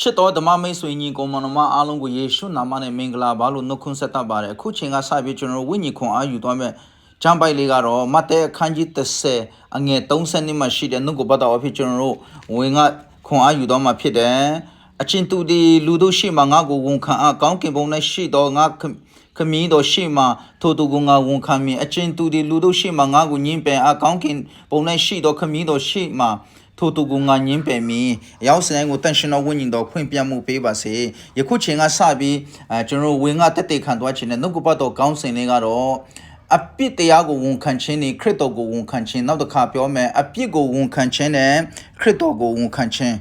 ချစ်တော်ဓမ္မမိတ်ဆွေညီကောင်မတော်မအားလုံးကိုယေရှုနာမနဲ့မင်္ဂလာပါလို့နှုတ်ခွန်းဆက်တတ်ပါတယ်အခုချိန်ကစပြီးကျွန်တော်တို့ဝိညာဉ်ခွန်အားယူသွားမယ်ကျမ်းပိုက်လေးကတော့မဿဲအခန်းကြီး30အငယ်30နှစ်မှရှိတဲ့နှုတ်ကိုပတ်တော်အဖြစ်ကျွန်တော်တို့ဝင်ကခွန်အားယူသွားမှာဖြစ်တယ်အချင်းသူဒီလူတို့ရှိမှငါကိုဝန်ခံအားကောင်းကင်ဘုံ၌ရှိတော်ငါခခမည်းတော်ရှိမှထိုသူကငါဝန်ခံမည်အချင်းသူဒီလူတို့ရှိမှငါကိုညင်ပယ်အားကောင်းကင်ဘုံ၌ရှိတော်ခမည်းတော်ရှိမှ ထိုသူကငါညင်းပယ်မီအရောက်စတိုင်းကိုတန်ရှင်တော်ဝိညာဉ်တော်ဖွင့်ပြမှုပေးပါစေယခုချိန်ကစပြီးအဲကျွန်တော်တို့ဝင်ကတက်တေခံသွားခြင်းနဲ့နှုတ်ကပတ်တော်ကောင်းစဉ်လေးကတော့အပြစ်တရားကိုဝန်ခံခြင်းနဲ့ခရစ်တော်ကိုဝန်ခံခြင်းနောက်တစ်ခါပြောမယ်အပြစ်ကိုဝန်ခံခြင်းနဲ့ခရစ်တော်ကိုဝန်ခံခြင်း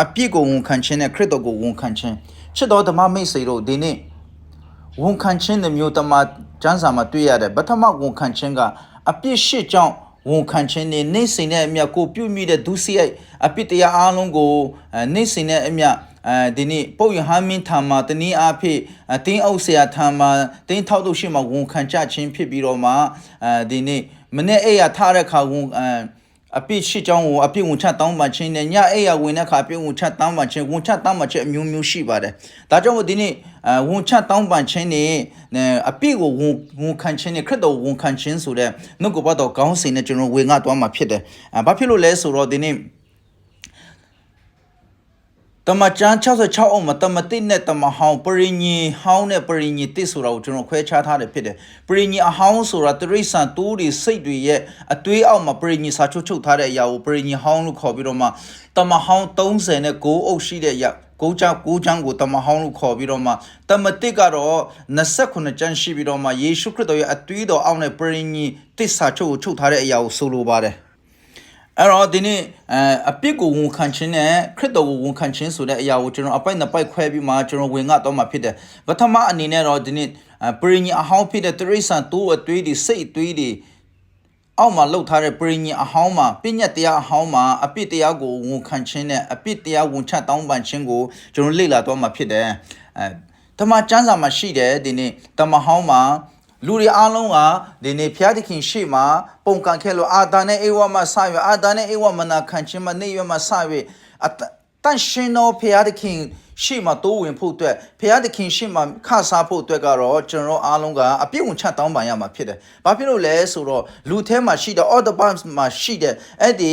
အပြစ်ကိုဝန်ခံခြင်းနဲ့ခရစ်တော်ကိုဝန်ခံခြင်းချစ်တော်ဓမ္မမိတ်ဆွေတို့ဒီနေ့ဝန်ခံခြင်းတစ်မျိုးတမကျမ်းစာမှာတွေ့ရတယ်ပထမဝန်ခံခြင်းကအပြစ်ရှိကြောင့် ဝန်ခံခြင်းနဲ့နေစိန်တဲ့အမြတ်ကိုပြုမိတဲ့ဒုစရိုက်အပြစ်တရားအလုံးကိုအဲနေစိန်တဲ့အမြတ်အဲဒီနေ့ပုတ်ရဟန်းမင်းထာမှာတနည်းအားဖြင့်အတင်းအုပ်ဆရာထာမှာတင်းထောက်တို့ရှိမှဝန်ခံကြခြင်းဖြစ်ပြီးတော့မှအဲဒီနေ့မနေ့အိယာထားတဲ့ခါဝန် အဲအပြစ်ရှိကြောင်းကိုအပြစ်ဝင်ချတောင်းပန်ခြင်းနဲ့ညအိယာဝင်တဲ့ခါအပြစ်ဝင်ချတောင်းပန်ခြင်းဝင်ချတောင်းပန်ခြင်းအမျိုးမျိုးရှိပါတယ်။ဒါကြောင့်မို့ဒီနေ့အဝင်ချတောင်းပန်ခြင်းနဲ့နဲ့အပြစ်ကိုဝန်ဝန်ခံခြင်းနဲ့ခရစ်တော်ဝန်ခံခြင်းဆိုတဲ့နှုတ်ကပတ်တော်ကောင်းစဉ်နဲ့ကျွန်တော်ဝင်ငါသွားမှာဖြစ်တယ်။အဲဘာဖြစ်လို့လဲဆိုတော့ဒီနေ့ တမချန်း66အောင်မှာတမတိနဲ့တမဟောင်းပရိညင်ဟောင်းနဲ့ပရိညင်တစ်ဆိုတာကိုကျွန်တော်ခွဲခြားထားတယ်ဖြစ်တယ်ပရိညင်အဟောင်းဆိုတာတရိษံတိုးတွေစိတ်တွေရဲ့အသွေးအောက်မှာပရိညင်စာချုပ်ချုပ်ထားတဲ့အရာကိုပရိညင်ဟောင်းလို့ခေါ်ပြီးတော့မှတမဟောင်း30နဲ့9အုပ်ရှိတဲ့အရာကိုချောင်းကိုချောင်းကိုတမဟောင်းလို့ခေါ်ပြီးတော့မှတမတစ်ကတော့29ကျမ်းရှိပြီးတော့မှယေရှုခရစ်တော်ရဲ့အသွေးတော်အောက်နဲ့ပရိညင်တစ်စာချုပ်ကိုချုပ်ထားတဲ့အရာကိုဆိုလိုပါတယ် အဲ့တော့ဒီနေ့အဲအပြစ်ကိုဝန်ခံခြင်းနဲ့ခရစ်တော်ကိုဝန်ခံခြင်းဆိုတဲ့အရာကိုကျွန်တော်အပိုက်နှစ်ပိုက်ခွဲပြီးမှကျွန်တော်ဝင်ငါတော့မှာဖြစ်တယ်ပထမအနေနဲ့တော့ဒီနေ့အဲပရိညင်အဟောင်းဖြစ်တဲ့တရိษံတိုးအသွေးတွေစိတ်အသွေးတွေအောက်မှာလှုပ်ထားတဲ့ပရိညင်အဟောင်းမှာပြည့်ညက်တရားအဟောင်းမှာအပြစ်တရားကိုဝန်ခံခြင်းနဲ့အပြစ်တရားဝန်ချတောင်းပန်ခြင်းကိုကျွန်တော်လေ့လာတော့မှာဖြစ်တယ်အဲတမန်ကျမ်းစာမှာရှိတယ်ဒီနေ့တမန်ဟောင်းမှာ လူတွေအားလုံးကဒီနေ့ဖျားသခင်ရှေ့မှာပုံကန်ခဲ့လို့အာဒါနဲ့အေဝါမှာဆရွအာဒါနဲ့အေဝါမနာခံခြင်းမနေရွမှာဆရွအတတန်ရှင်တော်ဖျားသခင်ရှေ့မှာတိုးဝင်ဖို့အတွက်ဖျားသခင်ရှေ့မှာခစားဖို့အတွက်ကတော့ကျွန်တော်အားလုံးကအပြည့်ဝင်ချတောင်းပန်ရမှာဖြစ်တယ်။ဘာဖြစ်လို့လဲဆိုတော့လူထဲမှာရှိတဲ့ all the bombs မှာရှိတဲ့အဲ့ဒီ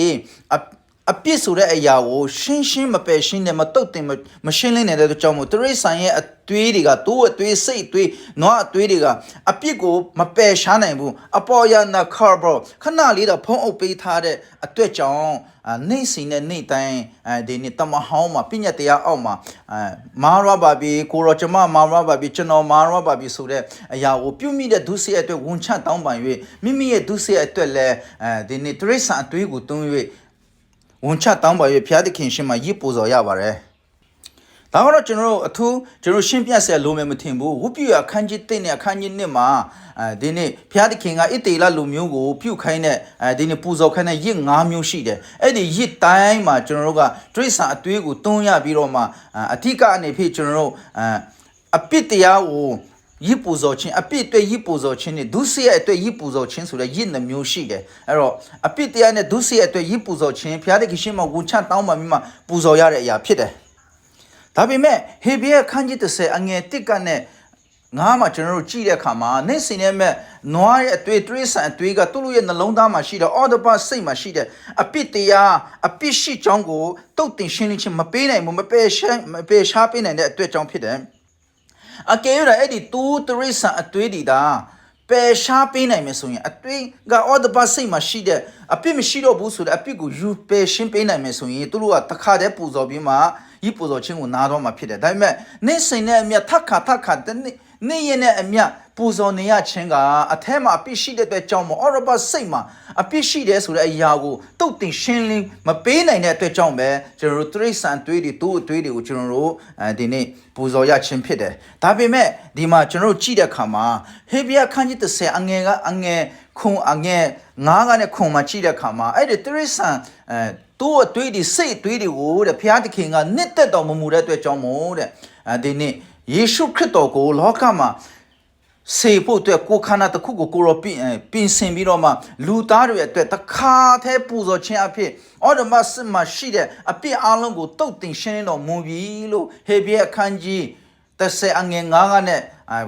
အအပြစ်ဆိုတဲ့အရာကိုရှင်းရှင်းမပယ်ရှင်းနဲ့မတုတ်တင်မမရှင်းလင်းနေတဲ့အတွက်ကြောင့်မို့တရိษံရဲ့အသွေးတွေကတိုးအသွေးစိတ်အသွေးနွားအသွေးတွေကအပြစ်ကိုမပယ်ရှားနိုင်ဘူးအပေါ်ရနာကာဘရခဏလေးတော့ဖုံးအုပ်ပေးထားတဲ့အတွက်ကြောင့်အာနေစီနဲ့နေတိုင်းအဲဒီနေ့တမဟောင်းမှာပြည့်ညက်တရားအောက်မှာအဲမာရပါပြီကိုရောကျမမာရပါပြီကျွန်တော်မာရပါပြီဆိုတဲ့အရာကိုပြုမိတဲ့ဒုစရိုက်အတွက်ဝန်ချတောင်းပန်၍မိမိရဲ့ဒုစရိုက်အတွက်လည်းအဲဒီနေ့တရိษံအသွေးကိုတွန်း၍ ဝန်ချတောင်းပန်၍ဖျားသခင်ရှင်မှာရစ်ပူဇော်ရပါတယ်ဒါကတော့ကျွန်တော်တို့အထူးကျွန်တော်ရှင်းပြဆက်လို့မယ်မထင်ဘူးဝုပြရအခန်းကြီး1နဲ့အခန်းကြီး2မှာအဲဒီနေ့ဘုရားသခင်ကဣတေလလူမျိုးကိုပြုတ်ခိုင်းတဲ့အဲဒီနေ့ပူဇော်ခိုင်းတဲ့ရစ်၅မျိုးရှိတယ်အဲ့ဒီရစ်တိုင်းမှာကျွန်တော်တို့ကဒိဋ္ဌာအသွေးကိုတွန်းရပြီးတော့မှအဓိကအနေဖြင့်ကျွန်တော်တို့အပစ်တရားကို ရစ်ပူဇော်ခြင်းအပြစ်အတွက်ရစ်ပူဇော်ခြင်းနဲ့ဒုစရိုက်အတွက်ရစ်ပူဇော်ခြင်းဆိုတဲ့ရစ်နှမျိုးရှိတယ်အဲ့တော့အပြစ်တရားနဲ့ဒုစရိုက်အတွက်ရစ်ပူဇော်ခြင်းဘုရားသခင်ရှင်းမှာဝန်ချတောင်းပန်ပြီးမှပူဇော်ရတဲ့အရာဖြစ်တယ်ဒါပေမဲ့ဟေဘရဲခန်းကြီး30အငယ်1ကနဲ့ငါးမှာကျွန်တော်တို့ကြည့်တဲ့အခါမှာနေစင်ရဲ့မဲ့နွားရဲ့အတွေ့တွေးဆန်အတွေ့ကသူ့လိုရဲ့နှလုံးသားမှာရှိတဲ့ all the part စိတ်မှာရှိတဲ့အပြစ်တရားအပြစ်ရှိကြောင်းကိုတုတ်တင်ရှင်းလင်းခြင်းမပေးနိုင်ဘူးမပယ်ရှားမပယ်ရှားပေးနိုင်တဲ့အတွက်ကြောင့်ဖြစ်တယ် အကယ်၍အဲ့ဒီသူတရိษံအတွေ့ဒီတာပယ်ရှားပေးနိုင်မယ်ဆိုရင်အတွေ့က all the part စိတ်မှာရှိတဲ့အပြစ်မရှိတော့ဘူးဆိုတဲ့အပြစ်ကိုယူပယ်ရှင်းပေးနိုင်မယ်ဆိုရင်သူတို့ကတစ်ခါတည်းပူဇော်ပြီးမှဤပူဇော်ခြင်းကိုနားတော့မှာဖြစ်တယ်ဒါပေမဲ့နေ့စဉ်နဲ့အမြတ်ထက်ခါထက်ခါတနေ့နေ့ရက်နဲ့အမြတ် ပူဇော်နေရခြင်းကအထက်မှာအပြစ်ရှိတဲ့အတွက်ကြောင့်မို့အော်ရဘစိတ်မှာအပြစ်ရှိတယ်ဆိုတဲ့အရာကိုတုတ်တင်ရှင်းလင်းမပေးနိုင်တဲ့အတွက်ကြောင့်ပဲကျွန်တော်တို့တိရစ္ဆာန်တွေးတွေသူ့အတွေးတွေကိုကျွန်တော်တို့အဲဒီနေ့ပူဇော်ရခြင်းဖြစ်တယ်ဒါပေမဲ့ဒီမှာကျွန်တော်တို့ကြည့်တဲ့အခါမှာဟေဘရခန်းကြီး30အငယ်ကအငယ်ခွန်အငယ်ငါးကနဲ့ခွန်မှာကြည့်တဲ့အခါမှာအဲ့ဒီတိရစ္ဆာန်အဲသူ့အတွေးတွေစိတ်အတွေးတွေကိုတဲ့ဘုရားသခင်ကနှစ်သက်တော်မမူတဲ့အတွက်ကြောင့်မို့တဲ့အဲဒီနေ့ယေရှုခရစ်တော်ကိုလောကမှာ စေဖို့အတွက်ကိုယ်ခန္ဓာတစ်ခုကိုကိုရောပြင်အဲပြင်ဆင်ပြီးတော့မှလူသားတွေအတွက်တစ်ခါတည်းပူဇော်ခြင်းအဖြစ်အော်ဒမတ်စ်မှာရှိတဲ့အပြစ်အလုံးကိုတုတ်တင်ရှင်းတော်မူပြီလို့ဟေဘရဲအခန်းကြီး30အငယ်9ကနဲ့အာ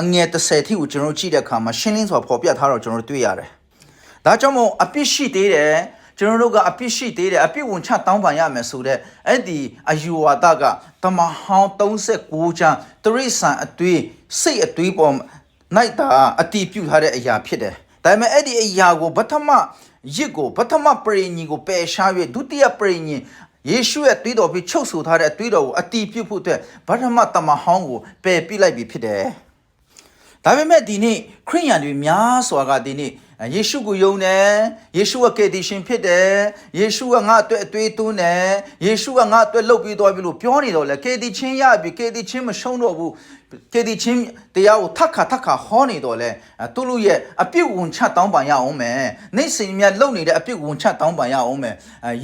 အငယ်30ထိကိုကျွန်တော်တို့ကြည့်တဲ့အခါမှာရှင်းလင်းစွာဖော်ပြထားတော့ကျွန်တော်တို့တွေ့ရတယ်။ဒါကြောင့်မို့အပြစ်ရှိသေးတယ် ကျွန်တော်တို့ကအပြစ်ရှိသေးတယ်အပြစ်ဝင်ချတောင်းပန်ရမယ်ဆိုတဲ့အဲ့ဒီအယူဝါဒကတမဟောင်း36ချမ်းတရိษံအတွေ့စိတ်အတွေ့ပေါ်နိုင်တာအတီးပြုတ်ထားတဲ့အရာဖြစ်တယ်ဒါပေမဲ့အဲ့ဒီအရာကိုပထမရစ်ကိုပထမပရိညင်ကိုပယ်ရှား၍ဒုတိယပရိညင်ယေရှုရဲ့တွေးတော်ပြီးချုပ်ဆိုထားတဲ့အတွေးတော်ကိုအတီးပြုတ်ဖို့အတွက်ပထမတမဟောင်းကိုပယ်ပြလိုက်ပြီဖြစ်တယ်ဒါပေမဲ့ဒီနေ့ခရိယန်တွေများစွာကဒီနေ့ ယေရှုကိုယုံတယ်ယေရှုကကယ်တင်ရှင်ဖြစ်တယ်ယေရှုကငါ့အတွက်အသွေးသွင်းတယ်ယေရှုကငါ့အတွက်လှုပ်ပြီးသွားပြီလို့ပြောနေတော့လေကယ်တင်ချင်းရပြီကယ်တင်ချင်းမရှုံးတော့ဘူးကယ်တင်ချင်းတရားကိုထက်ခါထက်ခါဟောနေတော့လေသူတို့ရဲ့အပြစ်ဝင်ချတောင်းပန်ရအောင်မယ်နေစင်မြတ်လုံနေတဲ့အပြစ်ဝင်ချတောင်းပန်ရအောင်မယ်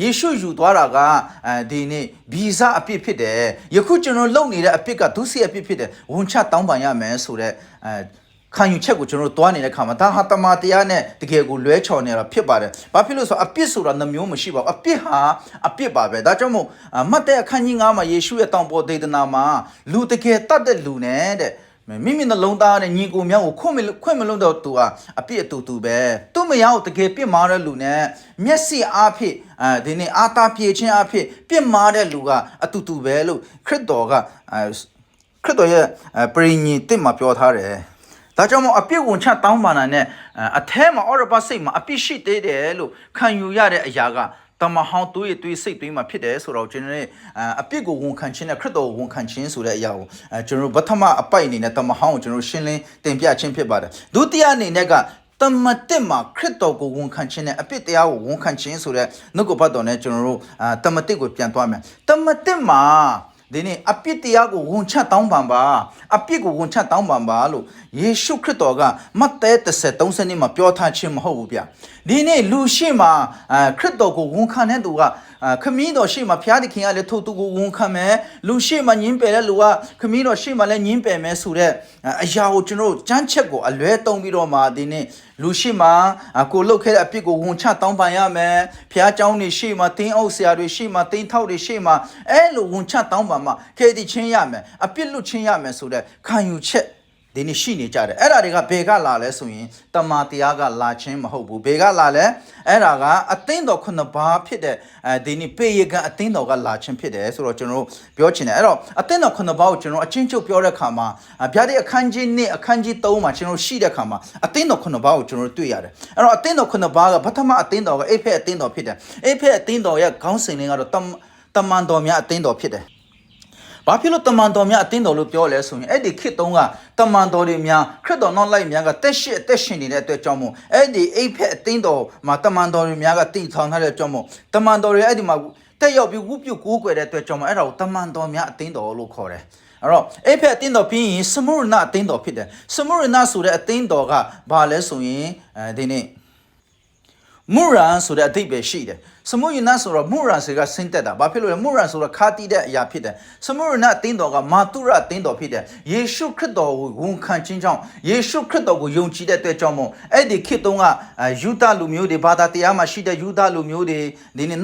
ယေရှုယူသွားတာကဒီနေ့ဗီဇအပြစ်ဖြစ်တယ်ယခုကျွန်တော်လုံနေတဲ့အပြစ်ကဒုစရအပြစ်ဖြစ်တယ်ဝင်ချတောင်းပန်ရမယ်ဆိုတဲ့အဲ ခံယူချက်ကိုကျွန်တော်တို့တွားနေတဲ့ခါမှာဒါဟာတမန်တရားနဲ့တကယ်ကိုလွဲချော်နေတာဖြစ်ပါတယ်။ဘာဖြစ်လို့ဆိုတော့အပြစ်ဆိုတာနှမျိုးမရှိပါဘူး။အပြစ်ဟာအပြစ်ပါပဲ။ဒါကြောင့်မို့မတ်တဲ့အခန်းကြီး9မှာယေရှုရဲ့တောင်ပေါ်ဒေသနာမှာလူတကယ်တတ်တဲ့လူနဲ့တဲ့မိမိနှလုံးသားနဲ့ညီကိုမြောက်ကိုခွင့်မခွင့်မလို့တော့သူကအပြစ်အတူတူပဲသူမယောက်တကယ်ပြစ်မှားတဲ့လူနဲ့မျက်စိအားဖြင့်အဲဒီနေ့အာတာပြေခြင်းအားဖြင့်ပြစ်မှားတဲ့လူကအတူတူပဲလို့ခရစ်တော်ကအဲခရစ်တော်ရဲ့ပရိညင်တစ်မှာပြောထားတယ် ဒါကြောင့်မို့အပြစ်ဝင်ချတောင်းပန်တာနဲ့အแทမှာအော်ရဘစိတ်မှာအပြစ်ရှိသေးတယ်လို့ခံယူရတဲ့အရာကတမဟောင်းသွေးသွေးစိတ်သွေးမှာဖြစ်တယ်ဆိုတော့ကျွန်တော်တို့အပြစ်ကိုဝန်ခံခြင်းနဲ့ခရစ်တော်ကိုဝန်ခံခြင်းဆိုတဲ့အရာကိုအဲကျွန်တော်တို့ပထမအပိုက်အနေနဲ့တမဟောင်းကိုကျွန်တော်တို့ရှင်းလင်းတင်ပြခြင်းဖြစ်ပါတယ်ဒုတိယအနေနဲ့ကတမတက်မှာခရစ်တော်ကိုဝန်ခံခြင်းနဲ့အပြစ်တရားကိုဝန်ခံခြင်းဆိုတဲ့နှုတ်ကပတ်တော်နဲ့ကျွန်တော်တို့အာတမတက်ကိုပြန်သွားမယ်တမတက်မှာ ဒီနေ့အပြစ်တရားကိုဝန်ချတောင်းပန်ပါအပြစ်ကိုဝန်ချတောင်းပန်ပါလို့ယေရှုခရစ်တော်ကမဿဲ30:30နှစ်မှာပြောထားခြင်းမဟုတ်ဘူးဗျဒီနေ့လူရှိမှအာခရစ်တော်ကိုဝန်ခံတဲ့သူကခမည်းတော်ရှိမှဖျားသခင်ကလည်းထိုသူကိုဝန်ခံမယ်လူရှိမှညင်းပယ်တဲ့လူကခမည်းတော်ရှိမှလည်းညင်းပယ်မယ်ဆိုတဲ့အရာကိုကျွန်တော်တို့ကြမ်းချက်ကိုအလွဲသုံးပြီးတော့မှဒီနေ့လူရှိမှကိုလုတ်ခဲ့တဲ့အပြစ်ကိုဝန်ချတောင်းပန်ရမယ်ဖျားเจ้าနေရှိမှတင်းအုပ်ဆရာတွေရှိမှတင်းထောက်တွေရှိမှအဲလိုဝန်ချတောင်းပန် ်မှခေတီချင်းရမယ်အပြစ်လွတ်ချင်းရမယ်ဆိုတဲ့ခံယူချက်ဒီနေ့ရှိနေကြတယ်အဲ့ဒါတွေကဘယ်ကလာလဲဆိုရင်တမာတရားကလာခြင်းမဟုတ်ဘူးဘယ်ကလာလဲအဲ့ဒါကအသင်းတော်ခုနှစ်ပါးဖြစ်တဲ့အဲဒီနေ့ပေရကန်အသင်းတော်ကလာခြင်းဖြစ်တယ်ဆိုတော့ကျွန်တော်တို့ပြောချင်တယ်အဲ့တော့အသင်းတော်ခုနှစ်ပါးကိုကျွန်တော်အချင်းချုပ်ပြောတဲ့ခါမှာဗျာဒိတ်အခန်းကြီး1အခန်းကြီး3မှာကျွန်တော်ရှိတဲ့ခါမှာအသင်းတော်ခုနှစ်ပါးကိုကျွန်တော်တို့တွေ့ရတယ်အဲ့တော့အသင်းတော်ခုနှစ်ပါးကပထမအသင်းတော်ကအိဖက်အသင်းတော်ဖြစ်တယ်အိဖက်အသင်းတော်ရဲ့ခေါင်းစဉ်လေးကတော့တမန်တော်များအသင်းတော်ဖြစ်တယ် ဘာဖြစ်လို့တမန်တော်များအတင်းတော်လို့ပြောလဲဆိုရင်အဲ့ဒီခေတ်တုန်းကတမန်တော်တွေများခရစ်တော်နောက်လိုက်များကတက်ရှိအသက်ရှင်နေတဲ့အတွက်ကြောင့်မို့အဲ့ဒီအိဖက်အတင်းတော်မှာတမန်တော်တွေများကတည်ထောင်ထားတဲ့ကြောင့်မို့တမန်တော်တွေအဲ့ဒီမှာတက်ရောက်ပြီးဝုပြုကိုးကွယ်တဲ့အတွက်ကြောင့်မို့အဲ့ဒါကိုတမန်တော်များအတင်းတော်လို့ခေါ်တယ်အဲ့တော့အိဖက်အတင်းတော်ပြီးရင်စမုရဏအတင်းတော်ဖြစ်တယ်စမုရဏဆိုတဲ့အတင်းတော်ကဘာလဲဆိုရင်အဲဒီနေ့မူရန်ဆိုတဲ့အဓိပ္ပာယ်ရှိတယ် စမုယနဆိုတော့မူရန်စေကဆင်းသက်တာဘာဖြစ်လို့လဲမူရန်ဆိုတော့ခါတီးတဲ့အရာဖြစ်တယ်စမုရနအသင်းတော်ကမာတုရအသင်းတော်ဖြစ်တယ်ယေရှုခရစ်တော်ကိုဝန်ခံခြင်းကြောင့်ယေရှုခရစ်တော်ကိုယုံကြည်တဲ့အတွက်ကြောင့်မို့အဲ့ဒီခေတ်တုန်းကယူဒလူမျိုးတွေဘာသာတရားမှာရှိတဲ့ယူဒလူမျိုးတွေဒီနေ့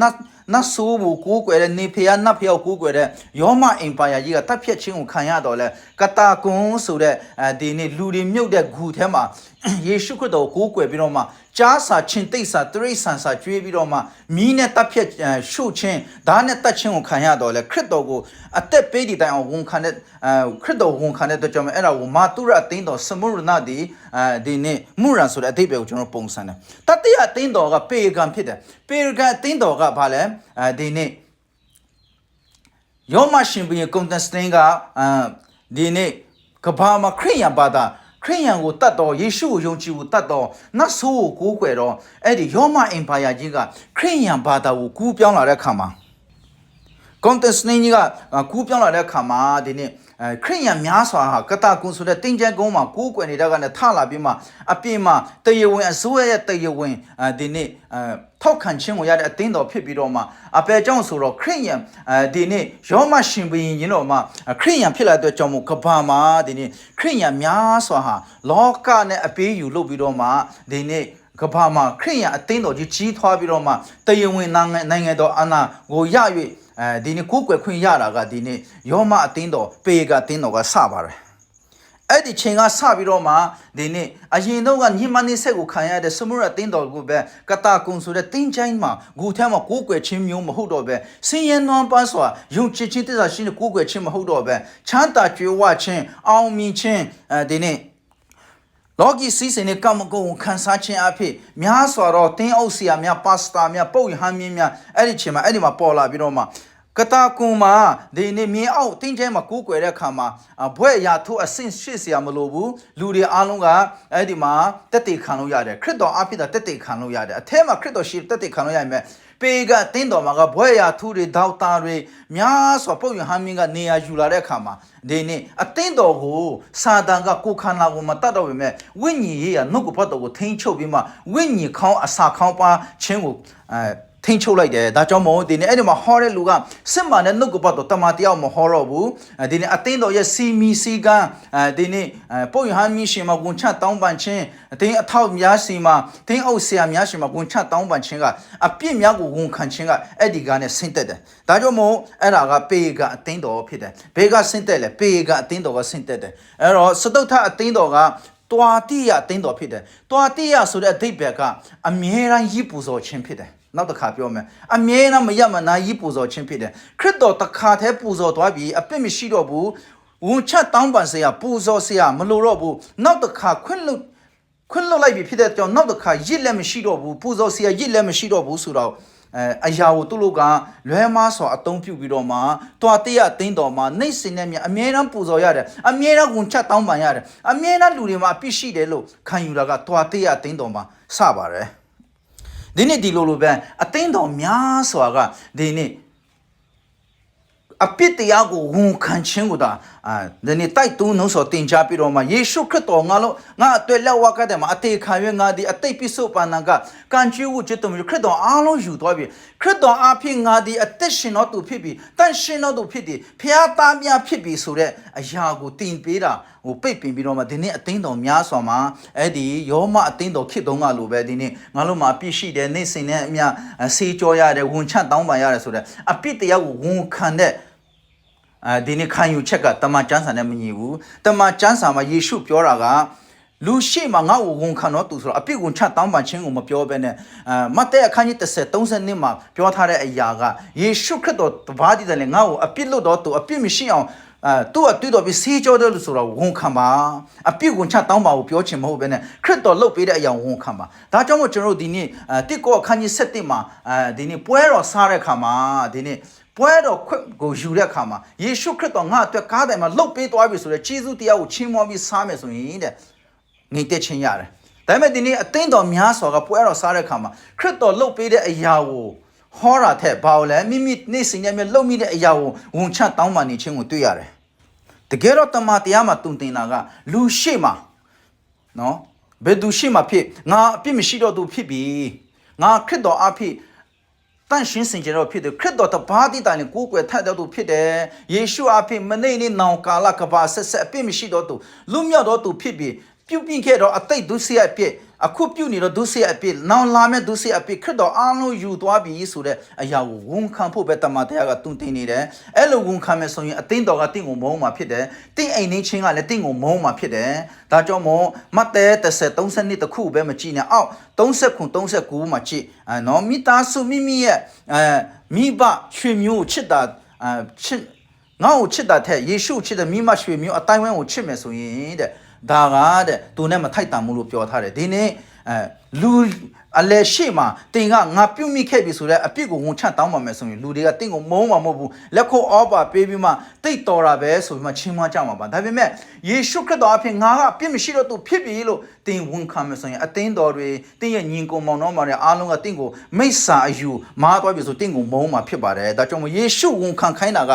နတ်နတ်ဆိုးကိုကိုးကွယ်တဲ့နေဖျားနတ်ဖျားကိုကိုးကွယ်တဲ့ယောမအင်ပါယာကြီးကတပ်ဖြတ်ခြင်းကိုခံရတော့လဲကတာကွန်ဆိုတဲ့ဒီနေ့လူတွေမြုပ်တဲ့ဂူထဲမှာယေရှုခရစ်တော်ကိုကိုးကွယ်ပြီးတော့မှကြားစာချင်းတိတ်စာတရိษံစာကျွေးပြီးတော့မှမီးနဲ့တပ်ဖြတ်ရှုချင်းဓာတ်နဲ့တက်ချင်းကိုခံရတော့လဲခရစ်တော်ကိုအသက်ပေးဒီတိုင်အောင်ဝန်ခံတဲ့အဲခရစ်တော်ဝန်ခံတဲ့အတွက်ကြောင့်အဲ့ဒါကိုမာတုရအသိန်းတော်စမုရဏဒီအဲဒီနေ့မူရန်ဆိုတဲ့အသေးပဲကိုကျွန်တော်ပုံစံတယ်တတိယအသိန်းတော်ကပေဂံဖြစ်တယ်ပေဂံအသိန်းတော်ကဘာလဲအဲဒီနေ့ယောမရှင်ဘုရင်ကွန်တန်စတင်ကအဲဒီနေ့ကဘာမှာခရိယံဘာသာခရိယန်ကိုတတ်တော်ယေရှုကိုယုံကြည်ကိုတတ်တော်နတ်ဆိုးကိုကိုးကွယ်တော်အဲ့ဒီယောမအင်ပါယာကြီးကခရိယန်ဘာသာကိုကူးပြောင်းလာတဲ့အခါမှာကွန်တက်စနေကြီးကကူးပြောင်းလာတဲ့အခါမှာဒီနေ့အဲ ခရိယန်များစွာဟာကတာကွန်ဆိုတဲ့တင်ကြကုန်းမှာကိုးကွယ်နေတဲ့ကနဲ့ထလာပြီးမှအပြင်မှာတရဝင်အစိုးရရဲ့တရဝင်အဲဒီနေ့အဲထောက်ခံခြင်းကိုရတဲ့အသင်းတော်ဖြစ်ပြီးတော့မှအပေကြောင့်ဆိုတော့ခရိယန်အဲဒီနေ့ယောမရှင်ဘုရင်ရင်တော့မှခရိယန်ဖြစ်လာတဲ့ကြောင့်မို့ကဘာမှာဒီနေ့ခရိယန်များစွာဟာလောကနဲ့အပေးယူလုပ်ပြီးတော့မှဒီနေ့ကဘာမှာခရိယန်အသင်းတော်ကြီးကြီးထွားပြီးတော့မှတရဝင်နိုင်ငံနိုင်ငံတော်အာဏာကိုရ၍ အဲဒီနေ့ကိုးကွယ်ခွင့်ရတာကဒီနေ့ယောမအသင်းတော်ပေကအသင်းတော်ကစပါတယ်အဲ့ဒီချိန်ကစပြီးတော့မှဒီနေ့အရင်တော့ကညမနေဆက်ကိုခံရတဲ့စမုရတင်းတော်ကိုပဲကတာကုံဆိုတဲ့တင်းချိုင်းမှာဂူထဲမှာကိုးကွယ်ခြင်းမျိုးမဟုတ်တော့ပဲစင်ရနွမ်းပန်းစွာယုံကြည်ခြင်းတစ္ဆာရှိတဲ့ကိုးကွယ်ခြင်းမဟုတ်တော့ပဲချမ်းသာကြွယ်ဝခြင်းအောင်မြင်ခြင်းအဲဒီနေ့ လောကီစီးစိမ်နဲ့ကမ္မကုံကိုခန်းစားခြင်းအဖြစ်များစွာတော့တင်းအုပ်ဆရာများပါစတာများပုတ်ရဟန်းမင်းများအဲ့ဒီချိန်မှာအဲ့ဒီမှာပေါ်လာပြီးတော့မှကတာကွန်မှာဒီနေ့မြင်းအောင်တင်းကျဲမှာကူးကွယ်တဲ့အခါမှာအဘွဲ့ရာထိုးအဆင့်ရှစ်ဆရာမလိုဘူးလူတွေအားလုံးကအဲ့ဒီမှာတက်တေခံလို့ရတယ်ခရစ်တော်အဖြစ်တာတက်တေခံလို့ရတယ်အထဲမှာခရစ်တော်ရှိတက်တေခံလို့ရရင် ပဲပေကတင်းတော်မှာကဘွဲ့ရာထူးတွေဒေါက်တာတွေများစွာပုတ်ရဟန်းမင်းကနေရာယူလာတဲ့အခါမှာဒီနေ့အတင်းတော်ကိုစာတန်ကကိုယ်ခန္ဓာကိုမတတ်တော့ပေမဲ့ဝိညာဉ်ရေးရနှုတ်ကပတ်တော်ကိုထိန်းချုပ်ပြီးမှဝိညာဉ်ခေါင်းအစာခေါင်းပါခြင်းကိုအဲ ထိန်းချုပ်လိုက်တယ်ဒါကြောင့်မို့ဒီနေ့အဲ့ဒီမှာဟောတဲ့လူကစစ်မှန်တဲ့နှုတ်ကပတ်တော်တမန်တယောက်မဟောတော့ဘူးအဲဒီနေ့အသင်းတော်ရဲ့စီမီစီကအဲဒီနေ့ပုတ်ရဟန်းမင်းရှင်မှာဝန်ချတောင်းပန်ခြင်းအသင်းအထောက်များစီမှာတင်းအုပ်ဆရာများရှင်မှာဝန်ချတောင်းပန်ခြင်းကအပြစ်များကိုဝန်ခံခြင်းကအဲ့ဒီကနဲ့ဆင့်တက်တယ်ဒါကြောင့်မို့အဲ့ဒါကပေကအသင်းတော်ဖြစ်တယ်ဘေကဆင့်တက်လေပေကအသင်းတော်ကဆင့်တက်တယ်အဲ့တော့စတုထအသင်းတော်ကတွာတိယအသင်းတော်ဖြစ်တယ်တွာတိယဆိုတဲ့အဓိပ္ပာယ်ကအမြဲတမ်းရည်ပူဇော်ခြင်းဖြစ်တယ် နောက်တစ်ခါပြောမယ်အမြဲတမ်းမရမနာကြီးပူဇော်ခြင်းဖြစ်တယ်ခရစ်တော်တစ်ခါတည်းပူဇော်သွားပြီးအပြစ်မရှိတော့ဘူးဝန်ချက်တောင်းပန်စရာပူဇော်စရာမလိုတော့ဘူးနောက်တစ်ခါခွင့်လွတ်ခွင့်လွတ်လိုက်ပြီဖြစ်တဲ့ကြောင့်နောက်တစ်ခါရစ်လည်းမရှိတော့ဘူးပူဇော်စရာရစ်လည်းမရှိတော့ဘူးဆိုတော့အဲအရာကိုသူ့လို့ကလွဲမားစွာအသုံးပြုပြီးတော့မှတွာတရအသိန်းတော်မှာနှိမ့်စင်တဲ့မြအမြဲတမ်းပူဇော်ရတယ်အမြဲတမ်းဝန်ချက်တောင်းပန်ရတယ်အမြဲတမ်းလူတွေမှာအပြစ်ရှိတယ်လို့ခံယူတာကတွာတရအသိန်းတော်မှာစပါတယ် ဒီနေ့ဒီလိုလိုပဲအသိန်းတော်များစွာကဒီနေ့အပြစ်တရားကိုဝန်ခံခြင်းကိုဒါ အာဒီနေ့တိုက်တွန်းနှုံးဆော်တင် जा ပြီးတော့မှယေရှုခရစ်တော်ငါလို့ငါအတွေ့လက်ဝါကတဲ့မှာအသေးခံရငါဒီအသိပိစုပန္နကကံချူးဝจิตတော်ခရစ်တော်အားလုံးယူသွားပြီခရစ်တော်အားဖြင့်ငါဒီအသက်ရှင်တော်သူဖြစ်ပြီတန်ရှင်တော်သူဖြစ်ပြီဖျားသားများဖြစ်ပြီဆိုတဲ့အရာကိုတင်ပေးတာဟိုပိတ်ပင်ပြီးတော့မှဒီနေ့အသိန်းတော်များစွာမှာအဲ့ဒီယောမအသိန်းတော်ခေတ်တုန်းကလိုပဲဒီနေ့ငါတို့မှာအပြစ်ရှိတယ်နေ့စဉ်နဲ့အမျှဆေးကြောရတယ်ဝန်ချတောင်းပန်ရတယ်ဆိုတဲ့အပြစ်တရားကိုဝန်ခံတဲ့ အဲဒီနေ့ခံယူချက်ကတမန်ကျမ်းစာနဲ့မညီဘူးတမန်ကျမ်းစာမှာယေရှုပြောတာကလူရှိမှငါ့ကိုဝန်ခံတော့သူဆိုတော့အပြစ်ဝန်ချတောင်းပန်ခြင်းကိုမပြောဘဲနဲ့အာမဿဲအခန်းကြီး30 30မှာပြောထားတဲ့အရာကယေရှုခရစ်တော်တပါးတည်းတယ်ငါ့ကိုအပြစ်လို့တော့သူအပြစ်မရှိအောင်အဲသူ့အတွေ့တော်ပြီးဆေးကြောတယ်လို့ဆိုတော့ဝန်ခံပါအပြစ်ဝန်ချတောင်းပါကိုပြောချင်မဟုတ်ဘဲနဲ့ခရစ်တော်လှုပ်ပေးတဲ့အရာဝန်ခံပါဒါကြောင့်မို့ကျွန်တော်တို့ဒီနေ့အဲတစ်ကောအခန်းကြီး7မှာအဲဒီနေ့ပွဲတော်စားတဲ့ခါမှာဒီနေ့ ပွဲတော်ခွတ်ကိုယူတဲ့အခါမှာယေရှုခရစ်တော်ငါအတွက်ကားတိုင်မှာလှုပ်ပေးသွားပြီဆိုတော့ယေရှုတရားကိုချီးမွမ်းပြီးစားမယ်ဆိုရင်တဲ့ငြိမ်သက်ခြင်းရတယ်ဒါပေမဲ့ဒီနေ့အသင်းတော်များစွာကပွဲတော်စားတဲ့အခါမှာခရစ်တော်လှုပ်ပေးတဲ့အရာကိုဟောတာထက်ဘာလို့လဲမိမိနေ့စဉ်နဲ့မြလှုပ်မိတဲ့အရာကိုဝန်ချတောင်းပန်နေခြင်းကိုတွေ့ရတယ်တကယ်တော့တမန်တရားမှာတုန်တင်တာကလူရှိမှနော်ဘယ်သူရှိမှဖြစ်ငါအပြစ်မရှိတော့သူဖြစ်ပြီငါခရစ်တော်အဖြစ် တန်ရှင်းစင်ကြတော့ဖြစ်တယ်ခရစ်တော်တပါးတည်တိုင်ကိုကိုွယ်ထက်တော်သူဖြစ်တယ်ယေရှုအဖြစ်မနေနေနောင်ကာလကဘာဆက်ဆက်အပြစ်မရှိတော့သူလူမြောက်တော့သူဖြစ်ပြီး ပြုတ်ပြင်ခဲ့တော့အတိတ်ဒုစရိုက်အဖြစ်အခုပြုတ်နေတော့ဒုစရိုက်အဖြစ်နောင်လာမဲ့ဒုစရိုက်အဖြစ်ခရစ်တော်အားလုံးယူသွားပြီဆိုတဲ့အရာကိုဝန်ခံဖို့ပဲတမန်တရားကတွင်တင်နေတယ်အဲ့လိုဝန်ခံမယ်ဆိုရင်အသင်းတော်ကတင့်ကိုမုန်းမှာဖြစ်တယ်တင့်အိမ်နေချင်းကလည်းတင့်ကိုမုန်းမှာဖြစ်တယ်ဒါကြောင့်မို့မတ်တဲ30 32တခုပဲမကြည့်နဲ့အောက်39 39မှာကြည့်အဲနော်မိသားစုမိမိရဲ့အဲမိဘရွှေမျိုးကိုချစ်တာအဲချစ်ငါ့ကိုချစ်တာထက်ယေရှုချစ်တဲ့မိမရွှေမျိုးအတိုင်းဝန်းကိုချစ်မယ်ဆိုရင်တဲ့ ဒါကတဲ့သူနဲ့မထိုက်တန်ဘူးလို့ပြောထားတယ်ဒီနေ့အဲလူအလဲရှိမှတင်ကငါပြုတ်မိခဲ့ပြီဆိုတော့အပြစ်ကိုဝန်ချတောင်းပါမယ်ဆိုရင်လူတွေကတင့်ကိုမုန်းမှာမဟုတ်ဘူးလက်ခုပ်အောပါပေးပြီးမှတိတ်တော်တာပဲဆိုပြီးမှချင်းမကြမှာပါဒါပေမဲ့ယေရှုခရစ်တော်အဖြစ်ငါကအပြစ်မရှိတော့သူဖြစ်ပြီလို့တင်ဝန်ခံမယ်ဆိုရင်အသင်းတော်တွေတင်ရဲ့ညီကုံမောင်တော်မာတွေအားလုံးကတင့်ကိုမိစ္ဆာအယူမားသွားပြီဆိုတင့်ကိုမုန်းမှာဖြစ်ပါတယ်ဒါကြောင့်မို့ယေရှုဝန်ခံခိုင်းတာက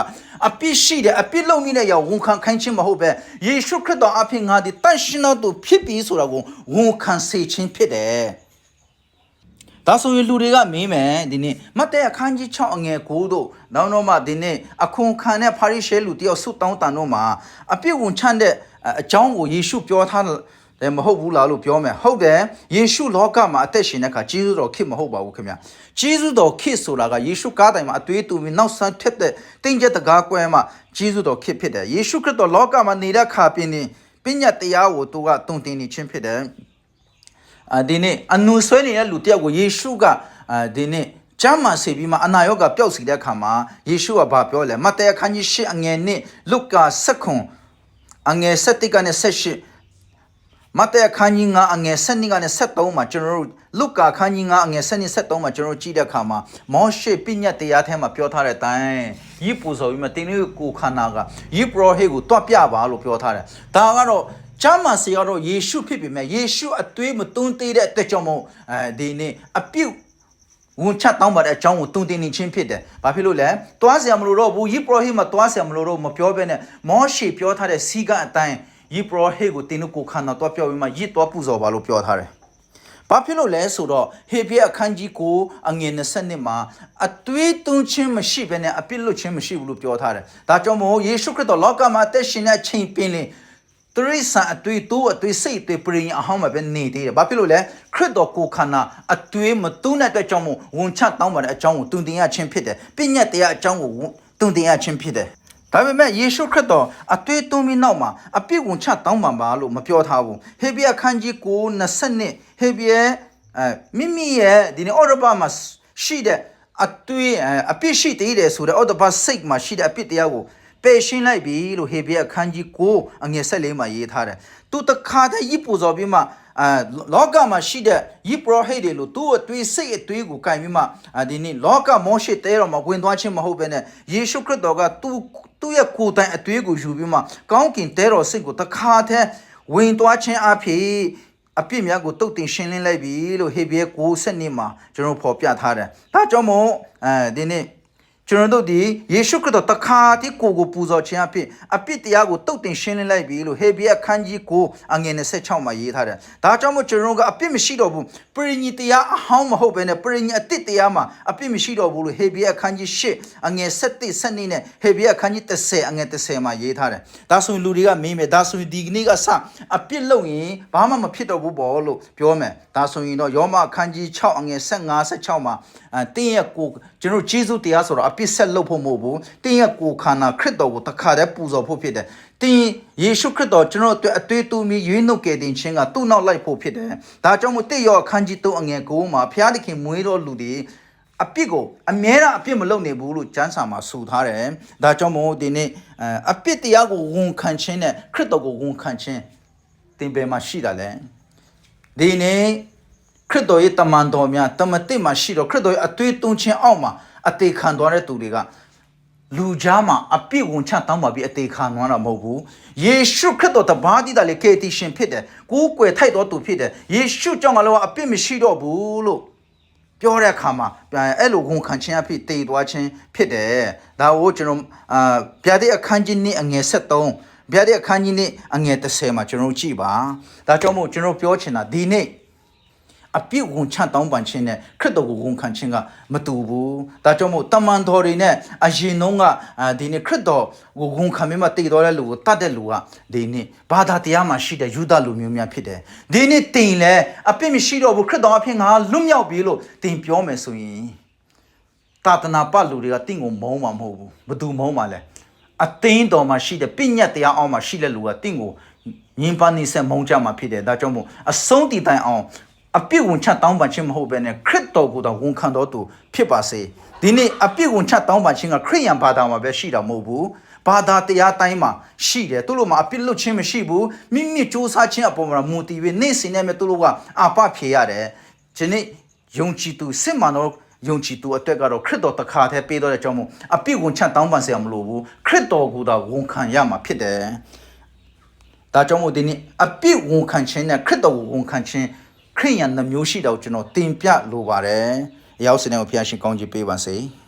အပြစ်ရှိတယ်အပြစ်လုပ်မိတဲ့ရောက်ဝန်ခံခိုင်းခြင်းမဟုတ်ပဲယေရှုခရစ်တော်အဖြစ်ငါဒီတန်ရှင်တော်သူဖြစ်ပြီဆိုတာကိုဝန်ခံစေခြင်းဖြစ်တယ်ဒါဆိုရင်လူတွေကမင်းမယ်ဒီနေ့မတ်တဲ့အခန်းကြီး6အငယ်9တို့နောက်တော့မှဒီနေ့အခွန်ခံတဲ့ဖာရိရှဲလူတယောက်ဆုတောင်းတန်တို့မှာအပြစ်ဝန်ချတဲ့အကြောင်းကိုယေရှုပြောထား တယ်မဟုတ်ဘူးလားလို့ပြောမယ်ဟုတ်တယ်ယေရှုလောကမှာအသက်ရှင်တဲ့အခါဂျေဇုတော်ခေတ်မဟုတ်ပါဘူးခင်ဗျာဂျေဇုတော်ခေတ်ဆိုတာကယေရှုကားတိုင်မှာအသွေးတူပြီးနောက်ဆန်းထက်တဲ့တင်းကျပ်တကားကွဲမှာဂျေဇုတော်ခေတ်ဖြစ်တယ်ယေရှုခရစ်တော်လောကမှာနေတဲ့အခါပြင်းနေပညာတရားကိုသူကတုံတင်နေခြင်းဖြစ်တယ်အာဒီနေ့အနုဆွဲနေတဲ့လူတယောက်ကိုယေရှုကအာဒီနေ့ကျမ်းမာစေပြီးမှအနာရောဂါပျောက်စီတဲ့အခါမှာယေရှုကဘာပြောလဲမဿဲအခန်းကြီး၈အငယ်နဲ့လုကာ၁၇အငယ်၁၁ကနေ၁၈ မဿဲအခန်းကြီး9အငယ်7ကနေ73မှာကျွန်တော်တို့လုကာအခန်းကြီး9အငယ်7နဲ့73မှာကျွန်တော်တို့ကြည့်တဲ့အခါမှာမောရှေပြည့်ညတ်တရားထဲမှာပြောထားတဲ့အတိုင်းယိပူဆိုပြီးမှတင်းလေးကိုခန္ဓာကယိပရောဟိတ်ကိုတွတ်ပြပါလို့ပြောထားတယ်။ဒါကတော့ကျမ်းမာစီကတော့ယေရှုဖြစ်ပေမဲ့ယေရှုအသွေးမသွန်းသေးတဲ့အတွက်ကြောင့်မို့အဲဒီနေ့အပြုတ်ဝန်ချတောင်းပါတဲ့အကြောင်းကိုတုန်တင်နေချင်းဖြစ်တယ်။ဘာဖြစ်လို့လဲ။သွားစရာမလိုတော့ဘူး။ယိပရောဟိမသွားစရာမလိုတော့မပြောဘဲနဲ့မောရှေပြောထားတဲ့စီကအတိုင်း ယိပရောဟိတ်ကိုတင်းတို့ကိုခန္ဓာတော့ပြောပြီးမှရစ်တော့ပူဇော်ပါလို့ပြောထားတယ်။ဘာဖြစ်လို့လဲဆိုတော့ဟေဘရဲအခန်းကြီးကိုအငယ်20မှာအသွေးသွန်းခြင်းမရှိဘဲနဲ့အပြစ်လွတ်ခြင်းမရှိဘူးလို့ပြောထားတယ်။ဒါကြောင့်မို့ယေရှုခရစ်တော်လောကမှာအသက်ရှင်တဲ့အချိန်ပင်လင်တရိษံအတွေ့တိုးအတွေ့စိတ်အတွေ့ပြင်းအဟောင်းမှာပဲနေသေးတယ်။ဘာဖြစ်လို့လဲခရစ်တော်ကိုယ်ခန္ဓာအတွေ့မတူးတဲ့အတွက်ကြောင့်မို့ဝန်ချတောင်းပါတဲ့အကြောင်းကိုတုံတင်ရခြင်းဖြစ်တယ်။ပြည့်ညတ်တရားအကြောင်းကိုတုံတင်ရခြင်းဖြစ်တယ်။ ဒါပေမဲ့ယေရှုခရစ်တော်အတွေ့တုံးပြီးနောက်မှာအပြစ်ဝန်ချတောင်းပန်ပါလို့မပြောထားဘူး။ဟေဘရဲအခန်းကြီး9 20နှစ်ဟေဘရဲအဲမိမိရဲ့ဒီနေ့အော်ရဘာမှာရှိတဲ့အတွေ့အပြစ်ရှိသေးတယ်ဆိုတဲ့အော်ရဘာစိတ်မှာရှိတဲ့အပြစ်တရားကိုပယ်ရှင်းလိုက်ပြီလို့ဟေဘရဲအခန်းကြီး9အငယ်14မှာရေးထားတယ်။သူတခါတည်းယိပူဇော်ပြီးမှ အာလောကမှာရှိတဲ့ယိပရောဟိတ်တွေလို့သူ့အသွေးစိတ်အသွေးကိုကင်ပြီးမှအာဒီနေ့လောကမောရှိတဲတော်မှာဝင်သွားခြင်းမဟုတ်ဘဲနဲ့ယေရှုခရစ်တော်ကသူ့သူ့ရဲ့ကိုယ်တိုင်အသွေးကိုယူပြီးမှကောင်းကင်တဲတော်စိတ်ကိုတခါတည်းဝင်သွားခြင်းအဖြစ်အပြစ်များကိုတုတ်တင်ရှင်းလင်းလိုက်ပြီလို့ဟေဘရဲ9နှစ်မှာကျွန်တော်ဖော်ပြထားတယ်။ဒါကြောင့်မို့အဲဒီနေ့ ကျွန်တော်တို့ဒီယေရှုခရစ်တော်တခါတည်းကိုယ်ကိုပူဇော်ခြင်းအဖြစ်အပြစ်တရားကိုတုတ်တင်ရှင်းလင်းလိုက်ပြီလို့ဟေဘရဲအခန်းကြီးကိုအငယ်26မှာရေးထားတယ်။ဒါကြောင့်မို့ကျွန်တော်တို့ကအပြစ်မရှိတော့ဘူး။ပရိညိတရားအဟောင်းမဟုတ်ဘဲနဲ့ပရိညိအတစ်တရားမှာအပြစ်မရှိတော့ဘူးလို့ဟေဘရဲအခန်းကြီး8အငယ်7 7နဲ့ဟေဘရဲအခန်းကြီး10အငယ်10မှာရေးထားတယ်။ဒါဆိုရင်လူတွေကမေးမယ်ဒါဆိုရင်ဒီကနေ့ကစအပြစ်လုပ်ရင်ဘာမှမဖြစ်တော့ဘူးပေါ့လို့ပြောမယ်။ဒါဆိုရင်တော့ယောမအခန်းကြီး6အငယ်15 16မှာအဲတင်းရဲ့ကိုကျွန်တော်ဂျေဇုတရားဆိုတော့အပြစ်ဆက်လုပ်ဖို့မဟုတ်ဘူးတင်းရဲ့ကိုခန္ဓာခရစ်တော်ကိုတခါတည်းပူဇော်ဖို့ဖြစ်တယ်တင်းယေရှုခရစ်တော်ကျွန်တော်တို့အသွေးတူမီရွေးနှုတ်ကယ်တင်ခြင်းကသူ့နောက်လိုက်ဖို့ဖြစ်တယ်ဒါကြောင့်မို့တိရောအခန်းကြီး3အငယ်9မှာဘုရားသခင်မွေးတော်လူတွေအပြစ်ကိုအမြဲတမ်းအပြစ်မလုပ်နေဘူးလို့ကျမ်းစာမှာဆိုထားတယ်ဒါကြောင့်မို့ဒီနေ့အပြစ်တရားကိုဝန်ခံခြင်းနဲ့ခရစ်တော်ကိုဝန်ခံခြင်းသင်ပယ်မှာရှိတာလဲဒီနေ့ခရစ်တော်ရဲ့တမန်တော်များတမန်တစ်မှာရှိတော့ခရစ်တော်ရဲ့အသွေးသွင်းခြင်းအောက်မှာ အသေးခံသွားတဲ့သူတွေကလူကြားမှာအပြစ်ဝန်ချတောင်းပါပြီးအသေးခံသွားတာမဟုတ်ဘူးယေရှုခရစ်တော်တပါးတည်းတည်းကေတီရှင်ဖြစ်တယ်ကိုယ်ကွယ်ထိုက်တော်သူဖြစ်တယ်ယေရှုကြောင့်ငါတို့ကအပြစ်မရှိတော့ဘူးလို့ပြောတဲ့အခါမှာပြန်အဲ့လိုဝန်ခံခြင်းအဖြစ်တည်သွားခြင်းဖြစ်တယ်ဒါကိုကျွန်တော်အာပြတဲ့အခန်းကြီးနှစ်အငယ်73ပြတဲ့အခန်းကြီးနှစ်အငယ်30မှာကျွန်တော်ကြည့်ပါဒါကြောင့်မို့ကျွန်တော်ပြောချင်တာဒီနေ့ အပြစ်ဝန်ချတောင်းပန်ခြင်းနဲ့ခရစ်တော်ကိုဝန်ခံခြင်းကမတူဘူး။ဒါကြောင့်မို့တမန်တော်တွေနဲ့အရင်တုန်းကအာဒီနေ့ခရစ်တော်ကိုဝန်ခံပြီးမှတည်တော်တဲ့လူကိုတတ်တဲ့လူကဒီနေ့ဘာသာတရားမှာရှိတဲ့ယူဒလူမျိုးများဖြစ်တယ်။ဒီနေ့တင်လဲအပြစ်မရှိတော့ဘူးခရစ်တော်အဖြစ်ငါလွတ်မြောက်ပြီလို့တင်ပြောမယ်ဆိုရင်တာတနာပလူတွေကတင့်ကိုမုန်းမှာမဟုတ်ဘူး။ဘသူမုန်းမှာလဲ။အသိန်းတော်မှာရှိတဲ့ပြည့်ညတ်တရားအောင်မှာရှိတဲ့လူကတင့်ကိုညင်ပန်းနေဆက်မုန်းကြမှာဖြစ်တယ်။ဒါကြောင့်မို့အဆုံးတည်တိုင်အောင် အပြစ်ဝန်ချတောင်းပန်ခြင်းမဟုတ်ဘဲနဲ့ခရစ်တော်ကိုယ်တော်ဝန်ခံတော်သူဖြစ်ပါစေဒီနေ့အပြစ်ဝန်ချတောင်းပန်ခြင်းကခရိယန်ဘာသာမှာပဲရှိတာမဟုတ်ဘူးဘာသာတရားတိုင်းမှာရှိတယ်သူတို့မှာအပြစ်လွတ်ခြင်းမရှိဘူးမိမိစူးစမ်းခြင်းအပေါ်မှာမူတည်ပြီးနေ့စဉ်နဲ့မြတ်သူတို့ကအပဖြေရတယ်ဒီနေ့ယုံကြည်သူစစ်မှန်တော့ယုံကြည်သူအတွက်ကတော့ခရစ်တော်တခါတည်းပေးတော့တဲ့အကြောင်းမို့အပြစ်ဝန်ချတောင်းပန်စရာမလိုဘူးခရစ်တော်ကိုယ်တော်ဝန်ခံရမှာဖြစ်တယ်ဒါကြောင့်မို့ဒီနေ့အပြစ်ဝန်ခံခြင်းနဲ့ခရစ်တော်ကိုဝန်ခံခြင်း ခရိယန်နှမျိုးရှိတော့ကျွန်တော်တင်ပြလိုပါတယ်။အရောက်စနေကိုဖျားရှင်ကောင်းကြီးပေးပါစေ။